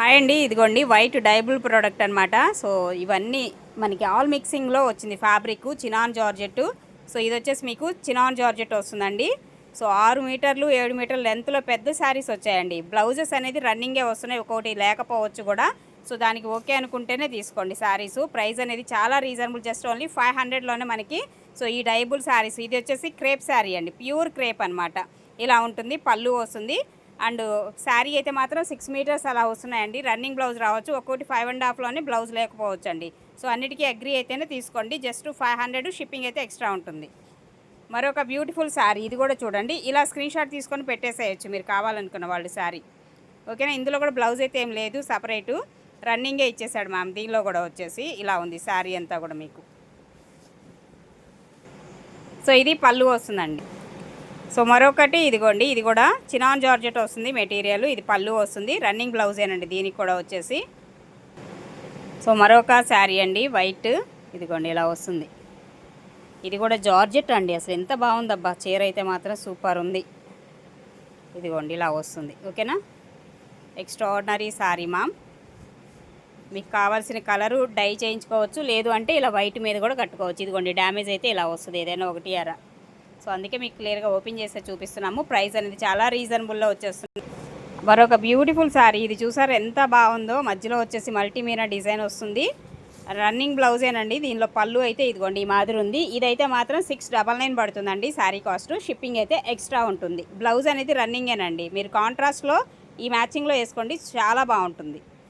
Hi అండి ఇదిగోండి white డైబుల్ product అనమాట సో ఇవన్నీ మనకి ఆల్ మిక్సింగ్లో వచ్చింది ఫ్యాబ్రిక్ చినాన్ జార్జెట్ సో ఇది వచ్చేసి మీకు చినాన్ జార్జెట్ వస్తుందండి. సో ఆరు మీటర్లు ఏడు మీటర్ల లెంత్లో పెద్ద శారీస్ వచ్చాయండి. బ్లౌజెస్ అనేది రన్నింగే వస్తున్నాయి ఒక్కొక్కటి లేకపోవచ్చు కూడా. సో దానికి ఓకే అనుకుంటేనే తీసుకోండి శారీస్. ప్రైస్ అనేది చాలా రీజనబుల్ జస్ట్ ఓన్లీ ఫైవ్ హండ్రెడ్లోనే మనకి. సో ఈ డైబుల్ శారీస్. ఇది వచ్చేసి క్రేప్ శారీ అండి ప్యూర్ క్రేప్ అనమాట ఇలా ఉంటుంది పళ్ళు వస్తుంది. అండ్ శారీ అయితే మాత్రం సిక్స్ మీటర్స్ అలా వస్తున్నాయండి. రన్నింగ్ బ్లౌజ్ రావచ్చు. ఒక్కొక్కటి ఫైవ్ అండ్ హాఫ్లోనే బ్లౌజ్ లేకపోవచ్చు అండి సో అన్నిటికీ అగ్రి అయితేనే తీసుకోండి. జస్ట్ ఫైవ్ హండ్రెడ్ షిప్పింగ్ అయితే ఎక్స్ట్రా ఉంటుంది. మరొక బ్యూటిఫుల్ శారీ. ఇది కూడా చూడండి. ఇలా స్క్రీన్ షాట్ తీసుకొని పెట్టేసేయచ్చు మీరు కావాలనుకున్న వాళ్ళు శారీ. ఓకేనా? ఇందులో కూడా బ్లౌజ్ అయితే ఏం లేదు. సపరేటు రన్నింగే ఇచ్చేసాడు మ్యామ్ దీనిలో కూడా వచ్చేసి ఇలా ఉంది శారీ అంతా కూడా మీకు. సో ఇది పళ్ళు వస్తుందండి. సో మరొకటి ఇదిగోండి ఇది కూడా చినాన్ జార్జెట్ వస్తుంది మెటీరియల్ ఇది పళ్ళు వస్తుంది రన్నింగ్ బ్లౌజేనండి దీనికి కూడా వచ్చేసి. సో మరొక శారీ అండి వైట్ ఇదిగోండి ఇలా వస్తుంది. ఇది కూడా జార్జెట్ అండి అసలు ఎంత బాగుందబ్బా చీర అయితే మాత్రం సూపర్ ఉంది. ఇదిగోండి ఇలా వస్తుంది ఓకేనా? ఎక్స్ట్రాడినరీ శారీ మామ్ మీకు కావాల్సిన కలరు డై చేయించుకోవచ్చు లేదు అంటే ఇలా వైట్ మీద కూడా కట్టుకోవచ్చు. ఇదిగోండి డ్యామేజ్ అయితే ఇలా వస్తుంది ఏదైనా ఒకటి అరా సో అందుకే మీకు క్లియర్గా ఓపెన్ చేస్తే చూపిస్తున్నాము. ప్రైస్ అనేది చాలా రీజనబుల్లో వచ్చేస్తుంది. మరొక బ్యూటిఫుల్ శారీ ఇది చూసారు ఎంత బాగుందో? మధ్యలో వచ్చేసి మల్టీమీనా డిజైన్ వస్తుంది. రన్నింగ్ బ్లౌజేనండి దీనిలో పళ్ళు అయితే ఇదిగోండి ఈ మాదిరి ఉంది. ఇదైతే మాత్రం సిక్స్ డబల్ నైన్ పడుతుందండి శారీ కాస్ట్. షిప్పింగ్ అయితే ఎక్స్ట్రా ఉంటుంది. బ్లౌజ్ అనేది రన్నింగేనండి మీరు కాంట్రాస్ట్లో ఈ మ్యాచింగ్లో వేసుకోండి. చాలా బాగుంటుంది.